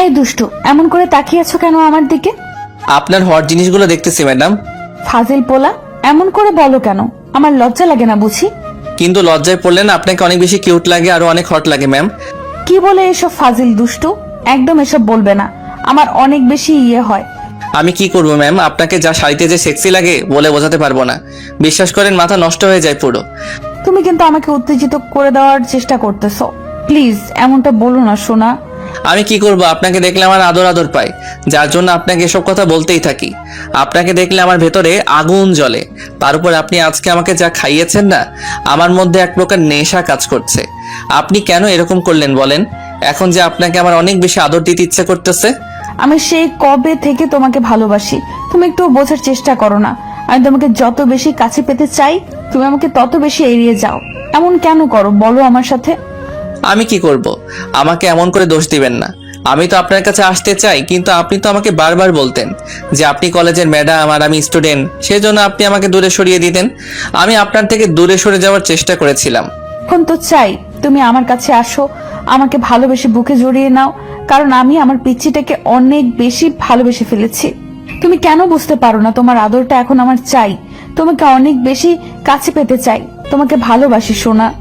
এই দুষ্টু এমন করে তাকিয়ে আছো কেন আমার দিকে? আপনার হট জিনিসগুলো দেখতেছি ম্যাডাম। ফাজিল পোলা এমন করে বলো কেন? আমার লজ্জা লাগে না বুঝি? কিন্তু লজ্জায় পড়লেন আপনাকে অনেক বেশি কিউট লাগে আর অনেক হট লাগে ম্যাম কি বলে এসব ফাজিল দুষ্টু? একদম এসব বলবে না। আমার অনেক বেশি ইয়ে হয়। আমি কি করব ম্যাম আপনাকে যা শাড়িতে যে সেক্সি লাগে বলে বোঝাতে পারব না। বিশ্বাস করেন মাথা নষ্ট হয়ে যায় পুরো। তুমি কিন্তু আমাকে উত্তেজিত করে দেওয়ার চেষ্টা করতেছো। প্লিজ এমনটা বলো না সোনা। আমি কি করব? আপনাকে দেখলে আমার আদর আদর পাই। যার জন্য আপনাকে এসব কথা বলতেই থাকি। আপনাকে দেখলে আমার ভেতরে আগুন জ্বলে। তার উপর আপনি আজকে আমাকে যা খাইয়েছেন না আমার মধ্যে এক প্রকার নেশা কাজ করছে। আপনি কেন এরকম করলেন বলেন? এখন যে আপনাকে আমার অনেক বেশি আদর দিতে ইচ্ছে করতেছে। আমি সেই কবে থেকে তোমাকে ভালোবাসি? তুমি একটু বোঝার চেষ্টা করো না। আমি তোমাকে যত বেশি কাছে পেতে চাই তুমি আমাকে তত বেশি এড়িয়ে যাও। এমন কেন করো? বলো আমার সাথে। আমি কি করব? আমাকে এমন করে দোষ দিবেন না। আমি তো আপনার কাছে আসতে চাই, কিন্তু আপনি তো আমাকে বারবার বলতেন যে আপনি কলেজের ম্যাডাম আর আমি স্টুডেন্ট, সেজন্য আপনি আমাকে দূরে সরিয়ে দিতেন। আমি আপনার থেকে দূরে সরে যাওয়ার চেষ্টা করেছিলাম। এখন তো চাই, তুমি আমার কাছে আসো, আমাকে ভালোবেসে বুকে জড়িয়ে নাও, কারণ আমি আমার পিচ্ছিটাকে অনেক বেশি ভালোবেসে ফেলেছি। তুমি কেন বুঝতে পারো না তোমার আদরটা এখন আমার চাই? তোমাকে অনেক বেশি কাছে পেতে চাই। তোমাকে ভালোবাসি, সোনা।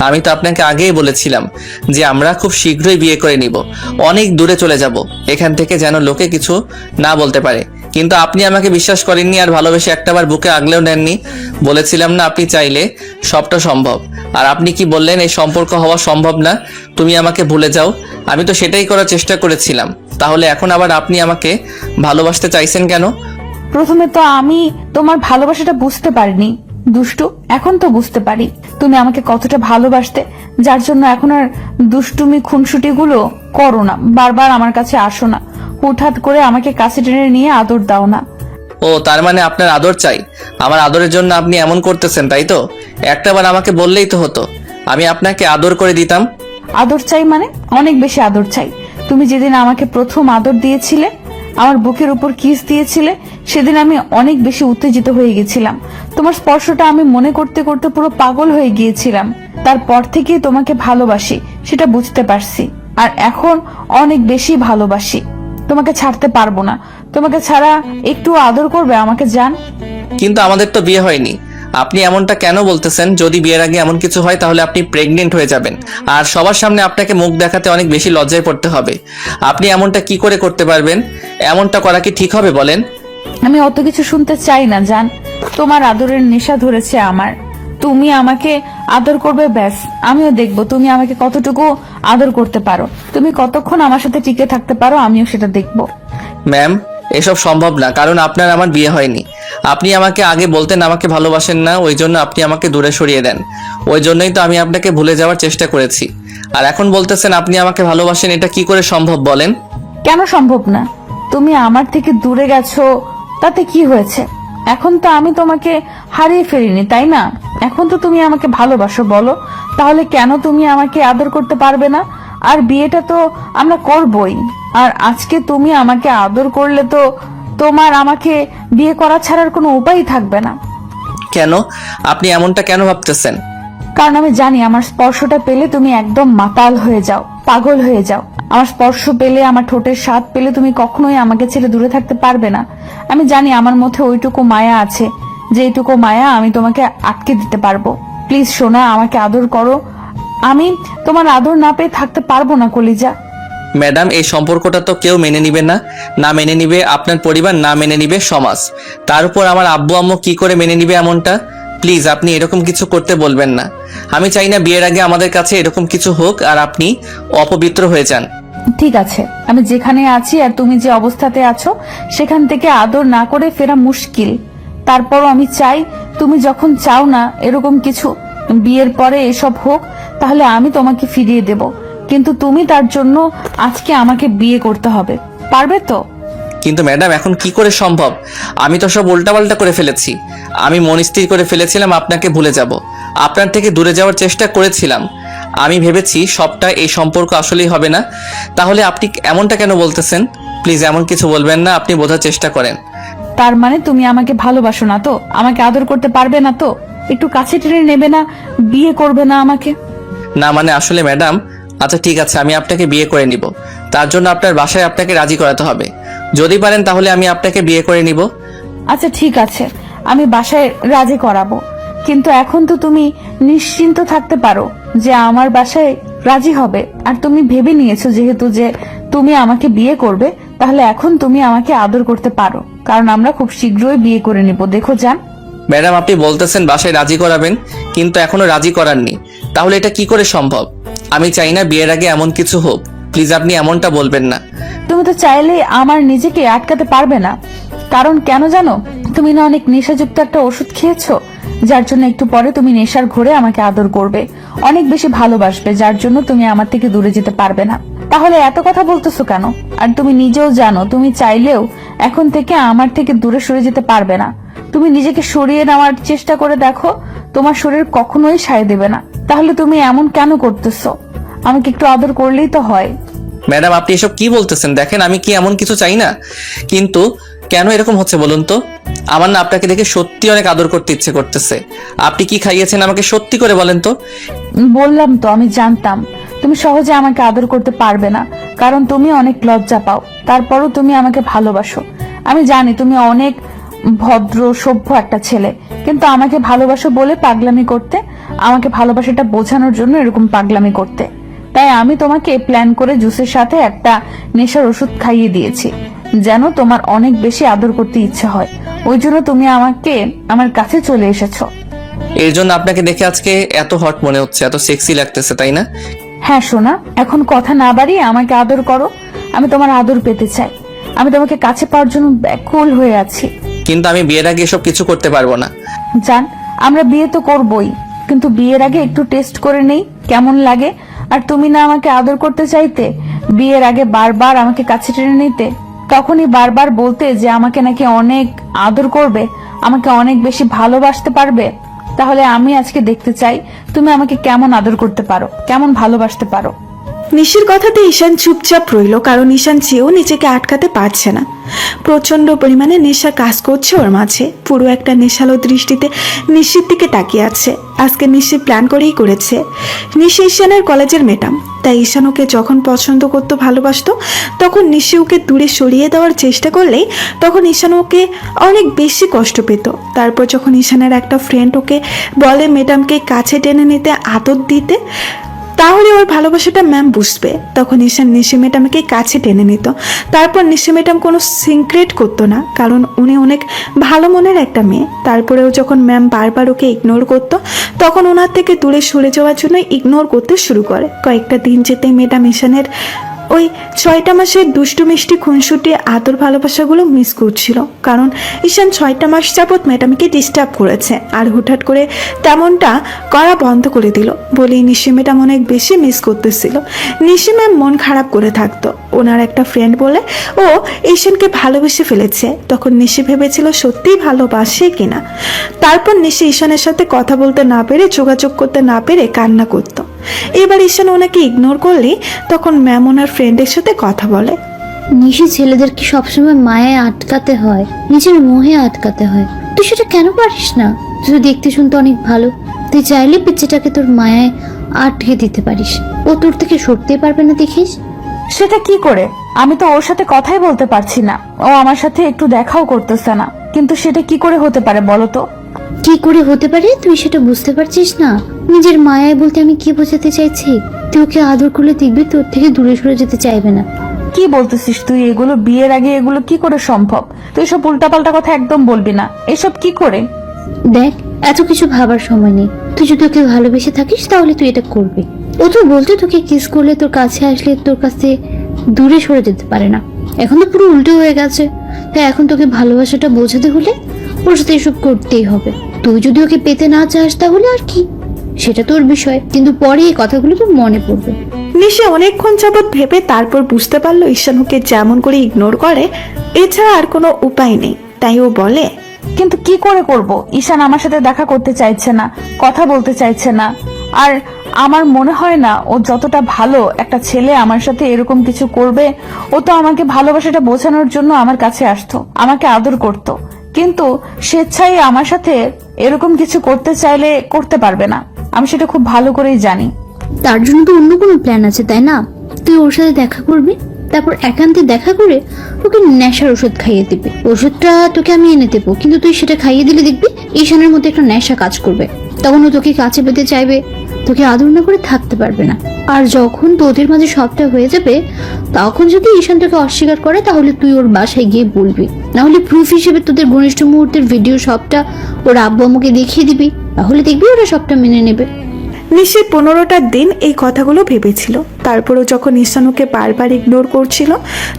আমি তো আপনাকে আগেই বলেছিলাম যে আমরা খুব শীঘ্রই বিয়ে করে নিব। অনেক দূরে চলে যাব। এখান থেকে যেন লোকে কিছু না বলতে পারে। কিন্তু আপনি আমাকে বিশ্বাস করেননি আর ভালোবেসে একটাবার বুকে আগলেও নেননি। বলেছিলাম না আপনি চাইলে সবটা সম্ভব। আর আপনি কি বললেন এই সম্পর্ক হওয়া সম্ভব না? তুমি আমাকে ভুলে যাও। আমি তো সেটাই করার চেষ্টা করেছিলাম। তাহলে এখন আবার আপনি আমাকে ভালোবাসতে চাইছেন কেন? প্রথমে তো আমি তোমার ভালোবাসাটা বুঝতে পারিনি। দুষ্টু এখন তো বুঝতে পারি। তুমি আমাকে কতটা ভালোবাসতে যার জন্য এখন আর দুষ্টুমি খুনসুটি গুলো করো না বারবার আমার কাছে আসো না। হুটহাট করে আমাকে কাছে টেনে নিয়ে আদর দাও না। ও তার মানে আপনার আদর চাই। আমার আদরের জন্য আপনি এমন করতেছেন তাই তো? একটাবার আমাকে বললেই তো হতো। আমি আপনাকে আদর করে দিতাম। আদর চাই মানে? অনেক বেশি আদর চাই। তুমি যেদিন আমাকে প্রথম আদর দিয়েছিলে আমার বুকের উপর কিস দিয়েছিলে সেদিন আমি অনেক বেশি উত্তেজিত হয়ে গেছিলাম। তোমার স্পর্শটা আমি মনে করতে করতে পুরো পাগল হয়ে গিয়েছিলাম। তারপর থেকে তোমাকে ভালোবাসি, সেটা বুঝতে পারছি। আর এখন অনেক বেশি ভালোবাসি। তোমাকে ছাড়তে পারব না। তোমাকে ছাড়া একটু আদর করবে আমাকে, জান? কিন্তু আমাদের তো বিয়ে হয়নি। আপনি এমনটা কেন বলতেছেন? যদি বিয়ের আগে এমন কিছু হয়, তাহলে আপনি প্রেগনেন্ট হয়ে যাবেন। আর সবার সামনে আপনাকে মুখ দেখাতে অনেক বেশি লজ্জায় পড়তে হবে। আপনি এমনটা কি করে করতে পারবেন? এমনটা করা কি ঠিক হবে, বলেন? আমি অত কিছু শুনতে চাই না জান। তোমার আদরের নেশা ধরেছে আমার। তুমি আমাকে আদর করবে ব্যাস। আমিও দেখব তুমি আমাকে কতটুকু আদর করতে পারো। তুমি কতক্ষণ আমার সাথে টিকে থাকতে পারো আমিও সেটা দেখব। ম্যাম এসব সম্ভব না কারণ আপনার আমার বিয়ে হয়নি। আপনি আমাকে আগে বলতেন আমাকে ভালোবাসেন না ওই জন্য আপনি আমাকে দূরে সরিয়ে দেন। ওই জন্যই তো আমি আপনাকে ভুলে যাওয়ার চেষ্টা করেছি। আর এখন বলতেছেন আপনি আমাকে ভালোবাসেন এটা কি করে সম্ভব বলেন? কেন সম্ভব না? তুমি আমার থেকে দূরে গেছো তাতে কি হয়েছে? এখন তো আমি তোমাকে হারিয়ে ফেলিনি তাই না? এখন তো তুমি আমাকে ভালোবাসো বলো। তাহলে কেন তুমি আমাকে আদর করতে পারবে না? আর বিয়েটা তো আমরা করবই। আর আজকে তুমি আমাকে আদর করলে তো তোমার আমাকে বিয়ে করা ছাড়ার কোনো উপায়ই থাকবে না। কেন? আপনি এমনটা কেন ভাবতেছেন? কারণ আমি জানি আমার স্পর্শটা পেলে তুমি একদম মাতাল হয়ে যাও পাগল হয়ে যাও। আমার স্পর্শ পেলে, আমার ঠোঁটের স্বাদ পেলে তুমি কখনোই আমাকে ছেড়ে দূরে থাকতে পারবে না। আমি জানি আমার মধ্যে ওইটুকু মায়া আছে। যে এইটুকু মায়া আমি তোমাকে আটকে দিতে পারব। প্লিজ, সোনা, আমাকে আদর করো। আমি তোমার আদর না পেয়ে থাকতে পারব না, কলিজা। ম্যাডাম, এই সম্পর্কটা তো কেউ মেনে নিবে না। না মেনে নিবে আপনার পরিবার, না মেনে নিবে সমাজ। তার উপর আমার আব্বু আম্মু কি করে মেনে নিবে এমনটা? প্লিজ আপনি এরকম কিছু করতে বলবেন না। আমি চাই না বিয়ের আগে আমাদের কাছে এরকম কিছু হোক আর আপনি অপবিত্র হয়ে যান। ঠিক আছে, আমি যেখানে আছি আর তুমি যে অবস্থাতে আছো, সেখান থেকে আদর না করে ফেরা মুশকিল। তারপরও আমি চাই তুমি যখন চাও না এরকম কিছু বিয়ের পরে এসব হোক, তাহলে আমি তোমাকে ফিরিয়ে দেব। কিন্তু তুমি তার জন্য আজকে আমাকে বিয়ে করতে হবে। পারবে তো? কিন্তু ম্যাডাম এখন কি করে সম্ভব? আমি তো সব উল্টাপাল্টা করে ফেলেছি। আমি মন স্থির করে ফেলেছিলাম আপনাকে ভুলে যাব। আপনার থেকে দূরে যাওয়ার চেষ্টা করেছিলাম। আমি ভেবেছি সবটা এই সম্পর্ক আসলেই হবে না। তাহলে আপনি এমনটা কেন বলতেছেন? প্লিজ এমন কিছু বলবেন না আপনি বোঝার চেষ্টা করেন। তার মানে তুমি আমাকে ভালোবাসো না তো? আমাকে আদর করতে পারবে না তো? একটু কাছে টেনে নেবে না? বিয়ে করবে না আমাকে? না মানে আসলে ম্যাডাম আচ্ছা ঠিক আছে আমি আপনাকে বিয়ে করে নিব। তার জন্য আপনার বাসায় আপনাকে রাজি করাতে হবে। যদি পারেন তাহলে আমি আপনাকে বিয়ে করে নিব। আচ্ছা ঠিক আছে। আমি বাসায় রাজি করাবো। কিন্তু এখন তো তুমি নিশ্চিন্ত থাকতে পারো যে আমার বাসায় রাজি হবে। আর তুমি ভেবে নিয়েছো যেহেতু যে তুমি আমাকে বিয়ে করবে তাহলে এখন তুমি আমাকে আদর করতে পারো। কারণ আমরা খুব শীঘ্রই বিয়ে করে নিব। দেখো যান ম্যাডাম আপনি বলতেছেন বাসায় রাজি করাবেন কিন্তু এখনও রাজি করাননি। তাহলে এটা কি করে সম্ভব? আমি চাই না বিয়ের আগে এমন কিছু হোক। প্লিজ আপনি এমনটা বলবেন না। তুমি তো চাইলে আমার নিজেকে আটকাতে পারবে না। কারণ কেন জানো? তুমি না অনেক নেশাযুক্ত একটা ওষুধ খেয়েছো, যার জন্য একটু পরে তুমি নেশার ঘোরে আমাকে আদর করবে। অনেক বেশি ভালোবাসবে, যার জন্য তুমি আমার থেকে দূরে যেতে পারবে না। তাহলে এত কথা বলতেছো কেন? আর তুমি নিজেও জানো, তুমি চাইলেও এখন থেকে আমার থেকে দূরে সরে যেতে পারবে না। তুমি নিজেকে সরিয়ে নেওয়ার চেষ্টা করে দেখো, তোমার শরীর কখনোই সায় দেবে না। তাহলে তুমি এমন কেন করতেছো? আমাকে একটু আদর করলেই তো হয়। ম্যাডাম, আপনি এসব কি বলতেছেন? দেখেন, আমি কি এমন কিছু চাই না? কিন্তু কেন এরকম হচ্ছে বলুন তো? আমার না আপনাকে দেখে সত্যি অনেক আদর করতে ইচ্ছে করতেছে। আপনি কি খাইয়েছেন আমাকে সত্যি করে বলেন তো? বললাম তো, আমি জানতাম। তুমি সহজে আমাকে আদর করতে পারবে না, কারণ তুমি অনেক লজ্জা পাও। তারপরও তুমি আমাকে ভালোবাসো। আমি জানি তুমি অনেক ভদ্র, সভ্য একটা ছেলে, কিন্তু আমাকে ভালোবাসো বলে পাগলামি করতে, আমাকে ভালোবাসাটা বোঝানোর জন্য এরকম পাগলামি করতে। তাই আমি তোমাকে প্ল্যান করে জুসের সাথে একটা নেশার ওষুধ খাইয়ে দিয়েছি যেন তোমার অনেক বেশি আদর করতে ইচ্ছে হয়। ওই জন্য তুমি আমাকে আমার কাছে চলে এসেছ। এর জন্য আপনাকে দেখে আজকে এত হট মনে হচ্ছে এত সেক্সি লাগতেছে তাই না? হ্যাঁ সোনা এখন কথা না বাড়িয়ে আমাকে আদর করো। আমি তোমার আদর পেতে চাই। আমি তোমাকে কাছে পাওয়ার জন্য ব্যাকুল হয়ে আছি। কিন্তু আমি বিয়ের আগে এসব কিছু করতে পারব না। জান আমরা বিয়ে তো করবই কিন্তু বিয়ের আগে একটু টেস্ট করে নেই কেমন লাগে? আর তুমি না আমাকে আদর করতে চাইতে, বিয়ের আগে বারবার আমাকে কাছে টেনে নিতে, তখনই বারবার বলতে যে আমাকে নাকি অনেক আদর করবে, আমাকে অনেক বেশি ভালোবাসতে পারবে, তাহলে আমি আজকে দেখতে চাই তুমি আমাকে কেমন আদর করতে পারো, কেমন ভালোবাসতে পারো। নিশির কথাতে ঈশান চুপচাপ রইল, কারণ ঈশান চেয়েও নিজেকে আটকাতে পারছে না। প্রচণ্ড পরিমাণে নেশা কাজ করছে ওর মাঝে। পুরো একটা নেশালো দৃষ্টিতে নিশির দিকে তাকিয়ে আছে। আজকে নিশি প্ল্যান করেই করেছে। নিশি ঈশানের কলেজের মেটাম তাই ঈশান ওকে যখন পছন্দ করতো, ভালোবাসত, তখন নিশি ওকে দূরে সরিয়ে দেওয়ার চেষ্টা করলেই তখন ঈশান ওকে অনেক বেশি কষ্ট পেত। তারপর যখন ঈশানের একটা ফ্রেন্ড ওকে বলে ম্যাডামকে কাছে টেনে নিতে আদর দিতে তাহলে ওর ভালোবাসাটা ম্যাম বুঝবে। তখন ঈশান নিশি ম্যাডামকে কাছে টেনে নিত। তারপর নিশি ম্যাডাম কোনো সিক্রেট করতো না, কারণ উনি অনেক ভালো মনের একটা মেয়ে। তারপরেও যখন ম্যাম বারবার ওকে ইগনোর করতো, তখন ওনার থেকে দূরে সরে যাওয়ার জন্য ইগনোর করতে শুরু করে। কয়েকটা দিন যেতে ম্যাডাম ঈশানের ওই ছয়টা মাসের দুষ্টু মিষ্টি খুনসুটি আদর ভালোবাসাগুলো মিস করছিল। কারণ ঈশান ছয়টা মাস যাবৎ ম্যাডামকে ডিস্টার্ব করেছে আর হুটহাট করে তেমনটা করা বন্ধ করে দিল। বলেই নিশি ম্যাডাম অনেক বেশি মিস করতেছিল। নিশি ম্যাম মন খারাপ করে থাকতো। ওনার একটা ফ্রেন্ড বলে, ও ঈশানকে ভালোবেসে ফেলেছে। তখন নিশি ভেবেছিল সত্যিই ভালোবাসে কিনা। তারপর নিশি ঈশানের সাথে কথা বলতে না পেরে, যোগাযোগ করতে না পেরে কান্না করতো। এবার ঈশান ওনাকে ইগনোর করলে তখন ম্যাম ওনার ফ্রেন্ডের সাথে কথা বলে। নিশি ছেলেদেরকে সবসময় মায়ায় আটকাতে হয়? নিজের মোহে আটকাতে হয়। তুই সেটা কেন পারিস না? তুই তো দেখতে শুনতে অনেক ভালো। তুই চাইলে পিচ্ছেটাকে তোর মায়ায় আটকে দিতে পারিস। ও তোর থেকে সরতে পারবে না দেখিস? সেটা কি করে? আমি তো ওর সাথে কথাই বলতে পারছি না। ও আমার সাথে একটু দেখাও করতেছে না। কিন্তু সেটা কি করে হতে পারে বলো তো? কি করে হতে পারে? তুই সেটা বুঝতে পারছিস না। নিজের মায়ায় বলতে আমি কি বোঝাতে চাইছি? তুই ওকে আদর করলে দেখবি তোর থেকে দূরে সরে যেতে চাইবে না। কি বলতেছিস তুই? এগুলো বিয়ের আগে এগুলো কি করে সম্ভব? তুই সব উল্টাপাল্টা কথা একদম বলবি না। এসব কি করে? দেখ এত কিছু ভাবার সময় নেই। তুই যদি ওকে ভালোবেসে থাকিস তাহলে তুই এটা করবি। ও তো বলতে তোকে কিস করলে তোর কাছে আসলে তোর কাছে দূরে সরে যেতে পারে না। এখন তো পুরো উল্টো হয়ে গেছে। তাই এখন তোকে ভালোবাসাটা বোঝাতে হলে ওর সাথে এসব করতেই হবে। তুই যদি ওকে পেতে না চাস তাহলে আর কি? সেটা তোর বিষয় কিন্তু পরে এই কথাগুলো তোর মনে পড়বে। নিশে অনেকক্ষণ যাবৎ ভেবে তারপর বুঝতে পারল ঈশান ওকে যেমন করে ইগনোর করে এছাড়া আর কোনো উপায় নেই। তাই ও বলে কিন্তু কি করে করব? ঈশান আমার সাথে দেখা করতে চাইছে না কথা বলতে চাইছে না। আর আমার মনে হয় না ও যতটা ভালো একটা ছেলে আমার সাথে এরকম কিছু করবে ও তো আমাকে ভালোবাসাটা বোঝানোর জন্য আমার কাছে আসতো আমাকে আদর করত। কিন্তু স্বেচ্ছায় আমার সাথে এরকম কিছু করতে চাইলে করতে পারবে না। আমি সেটা খুব ভালো করেই জানি। তার জন্য তো অন্য কোনো প্ল্যান আছে, তাই না? তুই ওর সাথে দেখা করবি, তারপর একান্তে দেখা করে ওকে নেশার ওষুধ খাইয়ে দিবি। ওষুধটা তোকে আমি এনে দেবো, কিন্তু তুই সেটা খাইয়ে দিলে দেখবি ঈশানের মধ্যে একটা নেশা কাজ করবে। তখন ও তোকে কাছে পেতে চাইবে, তোকে আদর না করে থাকতে পারবে না। আর যখন তোদের মাঝে সবটা হয়ে যাবে, তখন যদি ঈশান তোকে অস্বীকার করে, তাহলে তুই ওর বাসায় গিয়ে বলবি। না হলে প্রুফ হিসেবে তোদের ঘনিষ্ঠ মুহূর্তের ভিডিও সবটা ওর আব্বু আমাকে দেখিয়ে দিবি। তাহলে দেখবি ওরা সবটা মেনে নেবে। নিশি পনেরোটার দিন এই কথাগুলো ভেবেছিল। তারপরও যখন ঈশান ওকে বারবার ইগনোর করছিল,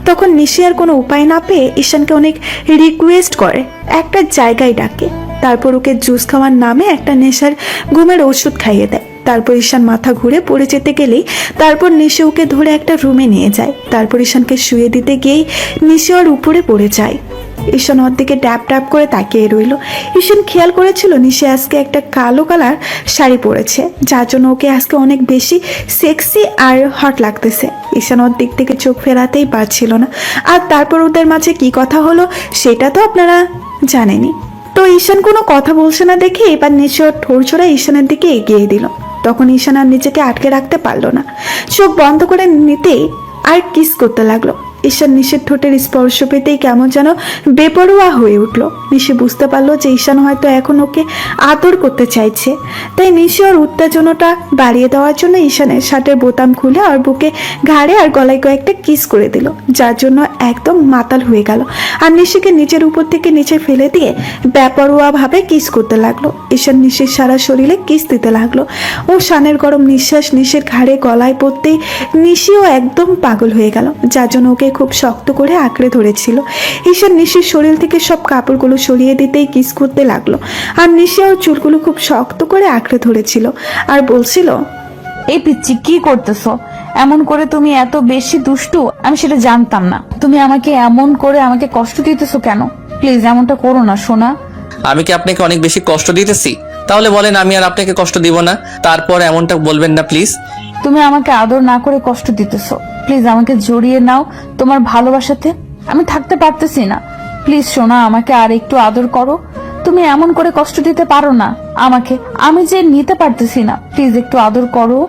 তখন নিশি আর কোনো উপায় না পেয়ে ঈশানকে অনেক রিকোয়েস্ট করে, একটা জায়গায় ডাকে। তারপর ওকে জুস খাওয়ার নামে একটা নেশার ঘুমের ওষুধ খাইয়ে দেয়। তারপর ঈশান মাথা ঘুরে পড়ে যেতে গেলেই তারপর নিশি ওকে ধরে একটা রুমে নিয়ে যায়। তারপর ঈশানকে শুয়ে দিতে গিয়েই নিশে ওর উপরে পড়ে যায়। ঈশান ওর দিকে ড্যাপ ড্যাপ করে তাকিয়ে রইল। ঈশান খেয়াল করেছিল নিশে আজকে একটা কালো কালার শাড়ি পরেছে, যার জন্য ওকে আজকে অনেক বেশি সেক্সি আর হট লাগতেছে। ঈশান ওর দিক থেকে চোখ ফেরাতেই পারছিল না। আর তারপর ওদের মাঝে কি কথা হলো সেটা তো আপনারা জানেনই। তো ঈশান কোনো কথা বলছে না দেখে এবার নিচে ওর ঠোর ছোড়া ঈশানের দিকে এগিয়ে দিল। তখন ঈশান আর নিজেকে আটকে রাখতে পারল না। চোখ বন্ধ করে নিতেই আর কিস করতে লাগল। ঈশান নিশের ঠোঁটের স্পর্শ পেতেই কেমন যেন বেপরোয়া হয়ে উঠল। নিশে বুঝতে পারল যে ঈশান হয়তো এখন ওকে আদর করতে চাইছে। তাই নিশে ওর উত্তেজনাটা বাড়িয়ে দেওয়ার জন্য ঈশানের শার্টের বোতাম খুলে আর বুকে ঘাড়ে আর গলায় কয়েকটা কিস করে দিল, যার জন্য একদম মাতাল হয়ে গেল। আর নিশিকে নিচের উপর থেকে নিচে ফেলে দিয়ে বেপরোয়াভাবে কিস করতে লাগল। ঈশান নিশির সারা শরীরে কিস দিতে লাগল। ও শানের গরম নিঃশ্বাস নিশের ঘাড়ে গলায় পড়তেই নিশিও একদম পাগল হয়ে গেল, যার জন্য ওকে খুব শক্ত করে আঁকড়ে ধরেছিল। ঈশান নিশির শরীর থেকে সব কাপড়গুলো সরিয়ে দিতেই কিস করতে লাগল। আর নিশি ওর চুলগুলো খুব শক্ত করে আঁকড়ে ধরেছিল। আর বলছিল এই পিচ্ছি কি করতেছো? এমন করে তুমি এত বেশি দুষ্টু আমি সেটা জানতাম না। তুমি আমাকে এমন করে আমাকে কষ্ট দিতেছো কেন? প্লিজ এমনটা করো না সোনা। আমি কি আপনাকে অনেক বেশি কষ্ট দিতেছি? তাহলে বলেন আমি আর আপনাকে কষ্ট দিব না। তারপর এমনটা বলবেন না প্লিজ। তুমি আমাকে আদর না করে কষ্ট দিতেছ। প্লিজ আমাকে জড়িয়ে নাও তোমার ভালোবাসাতে। আমি থাকতে পারতেছি না। প্লিজ সোনা, আমাকে আর একটু আদর করো। তুমি এমন করে কষ্ট দিতে পারো না। আমাকে আমি যে নিতে পারতেছি না। প্লিজ একটু আদর করো।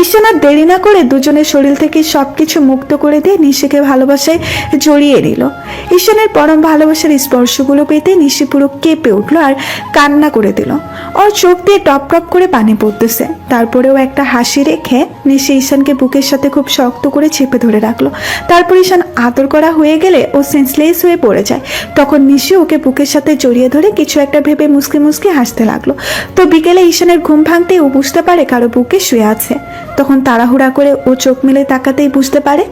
ঈশান আর দেরি না করে দুজনের শরীর থেকে সব কিছু মুক্ত করে দিয়ে নিশিকে ভালোবাসায় জড়িয়ে নিল। ঈশানের পরম ভালোবাসার স্পর্শগুলো পেতে নিশি পুরো কেঁপে উঠল আর কান্না করে দিল। ওর চোখ দিয়ে টপ টপ করে পানি পড়তেছে। তারপরেও একটা হাসি রেখে নিশি ঈশানকে বুকের সাথে খুব শক্ত করে চেপে ধরে রাখল। তারপর ঈশান আদর করা হয়ে গেলে ও সেন্সলেস হয়ে পড়ে যায়। তখন নিশি ওকে বুকের সাথে জড়িয়ে ধরে কিছু একটা ভেবে মুসকে মুসকে হাসতে লাগল। তো বিকেলে ঈশানের ঘুম ভাঙতেই ও বুঝতে পারে কারও বুকে শুয়ে আছে। তখন তাড়াহুড়া করে ও চোখ মেলে তাকাতেই বুঝতে পারে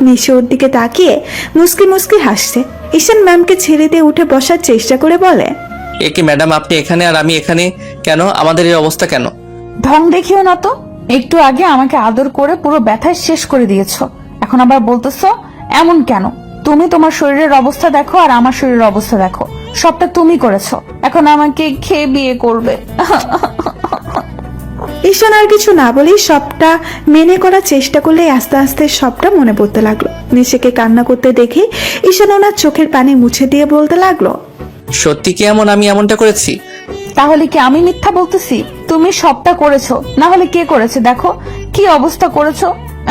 নিশি ওর দিকে তাকিয়ে মুসকি মুসকি হাসছে। ঈশান ম্যামকে ছেড়ে দিয়ে উঠে বসার চেষ্টা করে বলে এ কি ম্যাডাম আপনি এখানে আর আমি এখানে কেন? আমাদের এই অবস্থা কেন? ঢং দেখিও না তো। একটু আগে আমাকে আদর করে পুরো ব্যথায় শেষ করে দিয়েছ। এখন আবার বলতেছো এমন কেন? তুমি তোমার শরীরের অবস্থা দেখো আর আমার শরীরের অবস্থা দেখো। সবটা তুমি করেছ। এখন আমাকে খেয়ে বিয়ে করবে? ঈশান আর কিছু না বলেই সবটা মেনে করার চেষ্টা করলে আস্তে আস্তে সবটা মনে পড়তে লাগল। নিশিকে কান্না করতে দেখে ঈশান ওনার চোখের পানি মুছে দিয়ে বলতে লাগল সত্যি কি এমন আমি এমনটা করেছি? তাহলে কি আমি মিথ্যা বলতেছি? তুমি সবটা করেছ। না হলে কে করেছে দেখো? কি অবস্থা করেছ?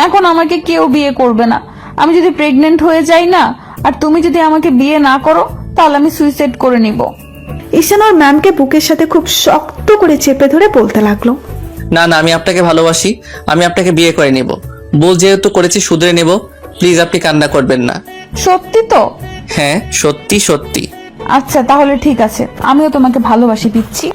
এখন আমাকে কেউ বিয়ে করবে না। আমি যদি প্রেগনেন্ট হয়ে যাই না আর তুমি যদি আমাকে বিয়ে না করো তাহলে আমি সুইসাইড করে নিব। ঈশান ওর ম্যামকে বুকের সাথে খুব শক্ত করে চেপে ধরে বলতে লাগল। না না আমি আপনাকে ভালোবাসি আমি আপনাকে বিয়ে করে নেব। ভুল যেহেতু করেছি শুধরে নেব। প্লিজ আপনি কান্না করবেন না। সত্যি তো? হ্যাঁ সত্যি সত্যি। আচ্ছা তাহলে ঠিক আছে। আমিও তোমাকে ভালোবাসি পিচ্ছি।